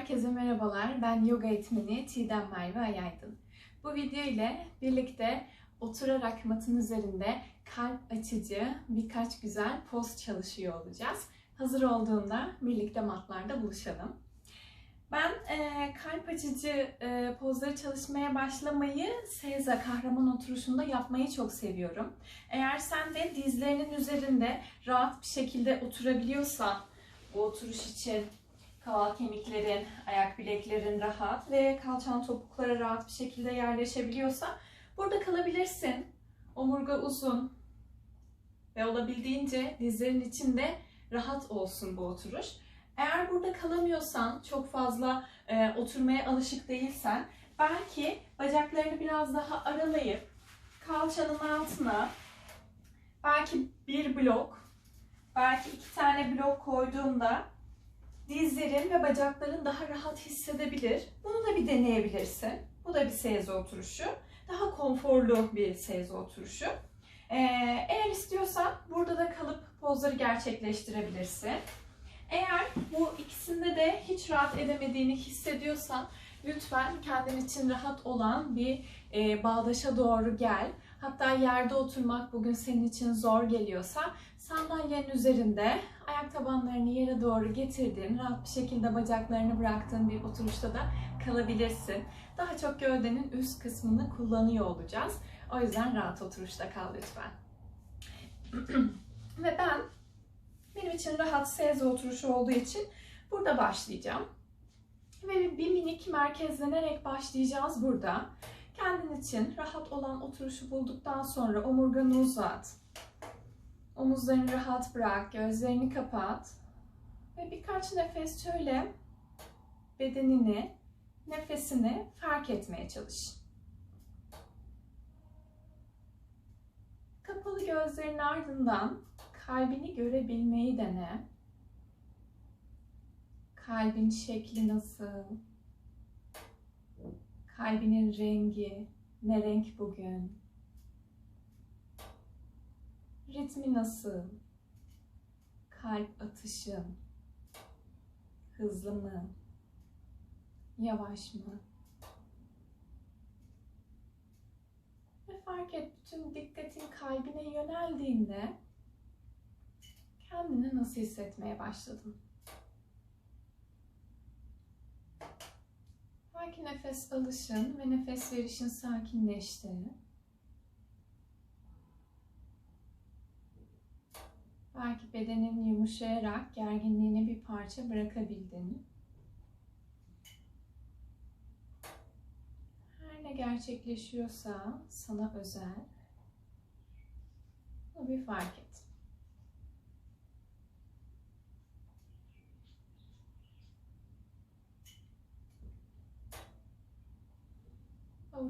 Herkese merhabalar. Ben yoga eğitmeni Çiğdem Merve Ayaydın. Bu video ile birlikte oturarak matın üzerinde kalp açıcı birkaç güzel poz çalışıyor olacağız. Hazır olduğunda birlikte matlarda buluşalım. Ben e, kalp açıcı e, pozları çalışmaya başlamayı Seiza kahraman oturuşunda yapmayı çok seviyorum. Eğer sen de dizlerinin üzerinde rahat bir şekilde oturabiliyorsan bu oturuş için kaval kemiklerin, ayak bileklerin rahat ve kalçan topuklara rahat bir şekilde yerleşebiliyorsa burada kalabilirsin. Omurga uzun ve olabildiğince dizlerin içinde rahat olsun bu oturuş. Eğer burada kalamıyorsan, çok fazla e, oturmaya alışık değilsen belki bacaklarını biraz daha aralayıp kalçanın altına belki bir blok, belki iki tane blok koyduğunda dizlerin ve bacakların daha rahat hissedebilir. Bunu da bir deneyebilirsin. Bu da bir seyze oturuşu. Daha konforlu bir seyze oturuşu. Ee, eğer istiyorsan burada da kalıp pozları gerçekleştirebilirsin. Eğer bu ikisinde de hiç rahat edemediğini hissediyorsan lütfen kendin için rahat olan bir e, bağdaşa doğru gel. Hatta yerde oturmak bugün senin için zor geliyorsa sandalyenin üzerinde ayak tabanlarını yere doğru getirdiğin, rahat bir şekilde bacaklarını bıraktığın bir oturuşta da kalabilirsin. Daha çok gövdenin üst kısmını kullanıyor olacağız. O yüzden rahat oturuşta kal lütfen. Ve ben benim için rahat seyze oturuşu olduğu için burada başlayacağım. Ve bir minik merkezlenerek başlayacağız burada. Kendin için rahat olan oturuşu bulduktan sonra omurganı uzat. Omuzlarını rahat bırak, gözlerini kapat. Ve birkaç nefes şöyle bedenini, nefesini fark etmeye çalış. Kapalı gözlerin ardından kalbini görebilmeyi dene. Kalbin şekli nasıl? Kalbinin rengi, ne renk bugün? Ritmi nasıl? Kalp atışın hızlı mı? Yavaş mı? Ve fark et bütün dikkatin kalbine yöneldiğinde kendini nasıl hissetmeye başladın? Belki nefes alışın ve nefes verişin sakinleşti. Belki bedenin yumuşayarak gerginliğini bir parça bırakabildin. Her ne gerçekleşiyorsa sana özel. Bunu bir fark et.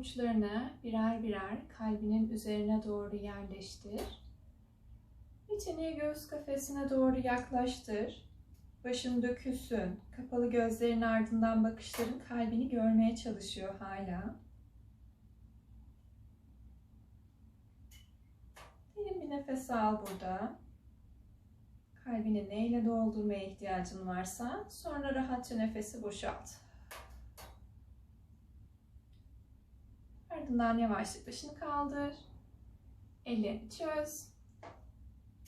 Avuçlarını birer birer kalbinin üzerine doğru yerleştir. İçini göğüs kafesine doğru yaklaştır. Başın dökülsün. Kapalı gözlerin ardından bakışların kalbini görmeye çalışıyor hala. Derin bir nefes al burada. Kalbini neyle doldurmaya ihtiyacın varsa sonra rahatça nefesi boşalt. Ardından yavaşça başını kaldır. Ellerini çöz.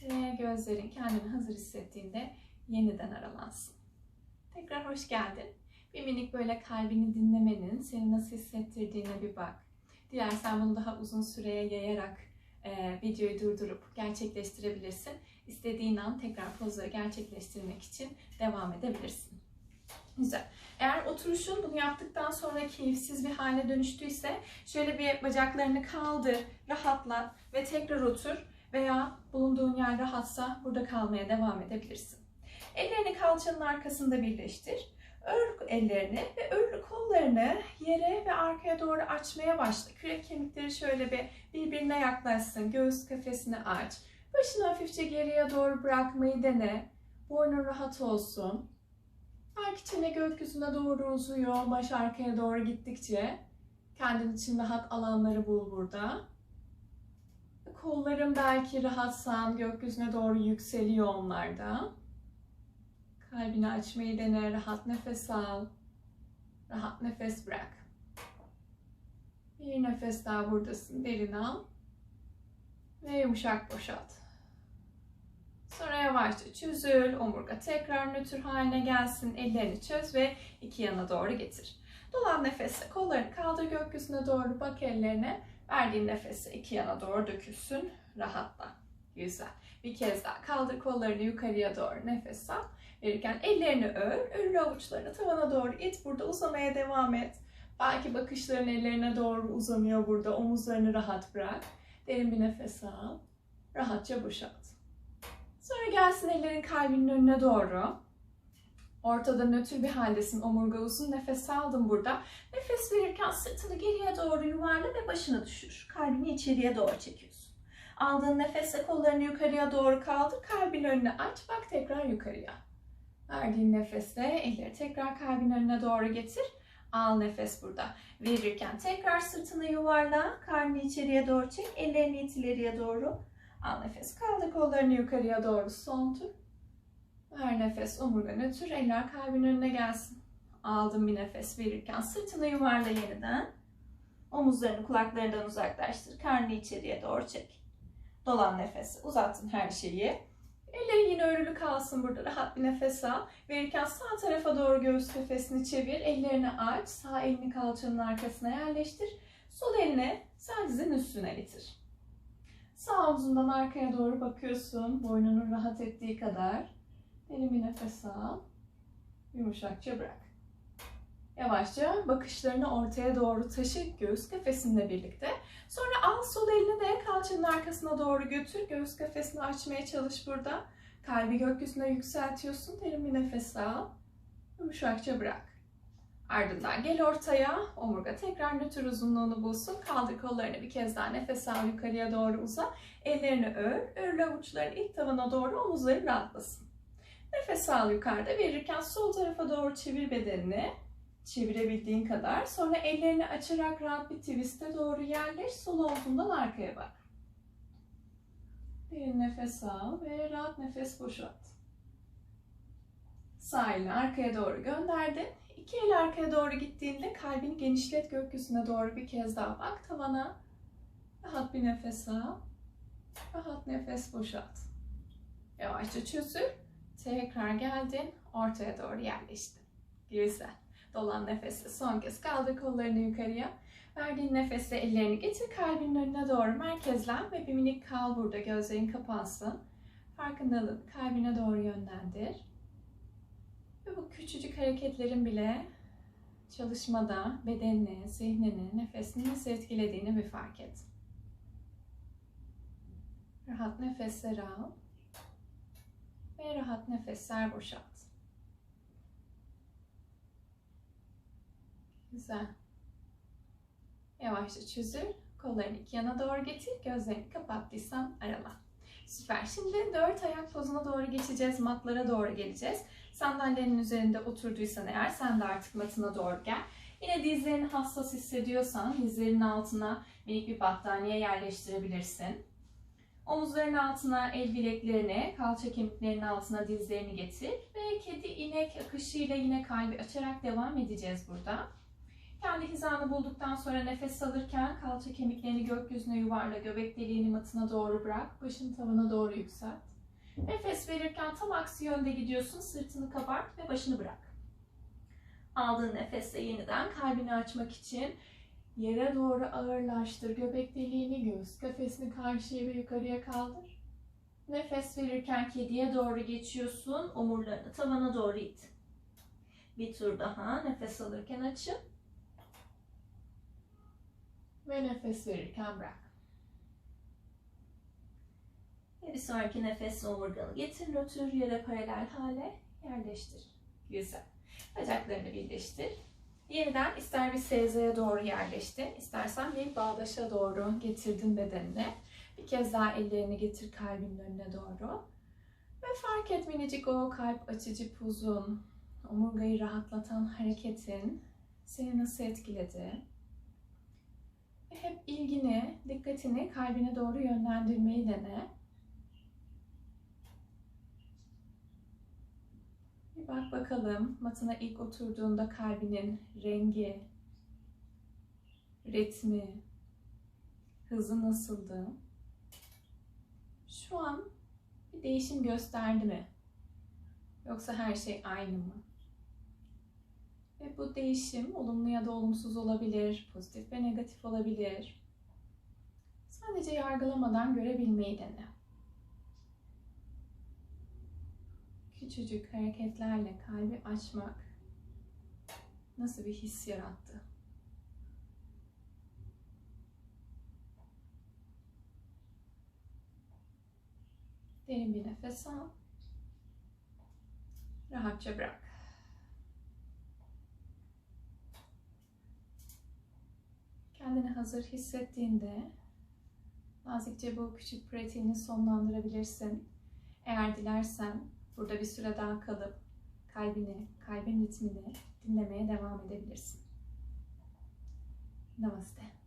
Ve gözlerin kendini hazır hissettiğinde yeniden aralansın. Tekrar hoş geldin. Bir minik böyle kalbini dinlemenin seni nasıl hissettirdiğine bir bak. Dilersen bunu daha uzun süreye yayarak e, videoyu durdurup gerçekleştirebilirsin. İstediğin an tekrar pozları gerçekleştirmek için devam edebilirsin. Güzel. Eğer oturuşun bunu yaptıktan sonra keyifsiz bir hale dönüştüyse şöyle bir bacaklarını kaldır, rahatla ve tekrar otur veya bulunduğun yer rahatsa burada kalmaya devam edebilirsin. Ellerini kalçanın arkasında birleştir. Ör ellerini ve ör kollarını yere ve arkaya doğru açmaya başla. Kürek kemikleri şöyle bir birbirine yaklaşsın. Göğüs kafesini aç. Başını hafifçe geriye doğru bırakmayı dene. Boynun rahat olsun. Belki çene gökyüzüne doğru uzuyor. Baş arkaya doğru gittikçe kendin için rahat alanları bul burada. Kolların belki rahatsan gökyüzüne doğru yükseliyor onlarda. Kalbini açmayı dene, rahat nefes al. Rahat nefes bırak. Bir nefes daha buradasın. Derin al. Ve yumuşak boşalt. Sonra yavaşça çözül. Omurga tekrar nötr haline gelsin. Ellerini çöz ve iki yana doğru getir. Dolan nefesle kollarını kaldır gökyüzüne doğru bak ellerine. Verdiğin nefesle iki yana doğru dökülsün. Rahatla. Güzel. Bir kez daha kaldır kollarını yukarıya doğru nefes al. Verirken ellerini ör. Örülü avuçlarını tavana doğru it. Burada uzamaya devam et. Belki bakışların ellerine doğru uzanıyor burada. Omuzlarını rahat bırak. Derin bir nefes al. Rahatça boşalt. Sonra gelsin ellerin kalbinin önüne doğru. Ortada nötr bir haldesin. Omurga uzun nefes aldın burada. Nefes verirken sırtını geriye doğru yuvarla ve başını düşür. Kalbini içeriye doğru çekiyorsun. Aldığın nefesle kollarını yukarıya doğru kaldır. Kalbin önüne aç. Bak tekrar yukarıya. Verdiğin nefesle elleri tekrar kalbin önüne doğru getir. Al nefes burada. Verirken tekrar sırtını yuvarla. Karnını içeriye doğru çek. Ellerini ileriye doğru. Al nefes. Kaldır kollarını yukarıya doğru. Son tur. Ver nefes. Omurga nötr. Eller kalbin önüne gelsin. Aldın bir nefes verirken sırtını yuvarla yeniden. Omuzlarını kulaklarından uzaklaştır. Karnını içeriye doğru çek. Dolan nefes. Uzattın her şeyi. Ellerin yine örülü kalsın burada. Rahat bir nefes al. Verirken sağ tarafa doğru göğüs kafesini çevir. Ellerini aç. Sağ elini kalçanın arkasına yerleştir. Sol elini sağ dizin üstüne getir. Sağ omzundan arkaya doğru bakıyorsun. Boynunun rahat ettiği kadar. Derin bir nefes al. Yumuşakça bırak. Yavaşça bakışlarını ortaya doğru taşı göğüs kafesinle birlikte. Sonra al sol elini de kalçanın arkasına doğru götür. Göğüs kafesini açmaya çalış burada. Kalbi gökyüzüne yükseltiyorsun. Derin bir nefes al. Yumuşakça bırak. Ardından gel ortaya. Omurga tekrar nötr uzunluğunu bulsun. Kaldır kollarını bir kez daha nefes al yukarıya doğru uza. Ellerini ör. Örlü avuçlarını ilk tavana doğru omuzları rahatlasın. Nefes al yukarıda. Verirken sol tarafa doğru çevir bedenini. Çevirebildiğin kadar. Sonra ellerini açarak rahat bir twist'e doğru yerleş. Sol omzundan arkaya bak. Bir nefes al ve rahat nefes boşalt. Sağ elini arkaya doğru gönderdin. İki el arkaya doğru gittiğinde kalbini genişlet gökyüzüne doğru bir kez daha bak tavana. Rahat bir nefes al. Rahat nefes boşalt. Yavaşça çözül. Tekrar geldin. Ortaya doğru yerleştin. Güzel. Dolan nefesle son kez kaldır kollarını yukarıya. Verdiğin nefesle ellerini getir kalbinin önüne doğru merkezlen ve bir minik kal burada gözlerin kapansın. Farkındalığını kalbine doğru yönlendir. Ve bu küçücük hareketlerin bile çalışmada bedenini, zihnini, nefesini nasıl etkilediğini bir fark et. Rahat nefesler al ve rahat nefesler boşalt. Güzel. Yavaşça çözül. Kollarını iki yana doğru getir. Gözlerini kapattıysan arala. Süper. Şimdi dört ayak pozuna doğru geçeceğiz. Matlara doğru geleceğiz. Sandalyenin üzerinde oturduysan eğer sen de artık matına doğru gel. Yine dizlerini hassas hissediyorsan dizlerinin altına minik bir battaniye yerleştirebilirsin. Omuzların altına el bileklerini, kalça kemiklerinin altına dizlerini getir. Ve kedi inek akışıyla yine kalbi açarak devam edeceğiz burada. Kendi hizanı bulduktan sonra nefes alırken kalça kemiklerini gökyüzüne yuvarla, göbek deliğini matına doğru bırak, başını tavana doğru yükselt. Nefes verirken tam aksi yönde gidiyorsun, sırtını kabart ve başını bırak. Aldığın nefesle yeniden kalbini açmak için yere doğru ağırlaştır. Göbek deliğini, göğüs kafesini karşıya ve yukarıya kaldır. Nefes verirken kediye doğru geçiyorsun, omurlarını tavana doğru it. Bir tur daha nefes alırken açın. Ve nefes verirken bırak. Ve bir sonraki nefesle omurganı getir, nötr yere paralel hale yerleştir. Güzel. Bacaklarını birleştir. Yeniden ister bir SZ'ye doğru yerleştin, istersen bir bağdaşa doğru getirdin bedenini. Bir kez daha ellerini getir kalbinin önüne doğru. Ve fark et minicik o kalp açıcı puzun, omurgayı rahatlatan hareketin seni nasıl etkiledi? Hep ilgini, dikkatini kalbine doğru yönlendirmeyi dene. Bir bak bakalım matına ilk oturduğunda kalbinin rengi, ritmi, hızı nasıldı? Şu an bir değişim gösterdi mi? Yoksa her şey aynı mı? Ve bu değişim olumlu ya da olumsuz olabilir, pozitif ve negatif olabilir. Sadece yargılamadan görebilmeyi dene. Küçücük hareketlerle kalbi açmak nasıl bir his yarattı? Derin bir nefes al. Rahatça bırak. Kendini hazır hissettiğinde nazikçe bu küçük pratiğini sonlandırabilirsin. Eğer dilersen burada bir süre daha kalıp kalbini, kalbin ritmini dinlemeye devam edebilirsin. Namaste.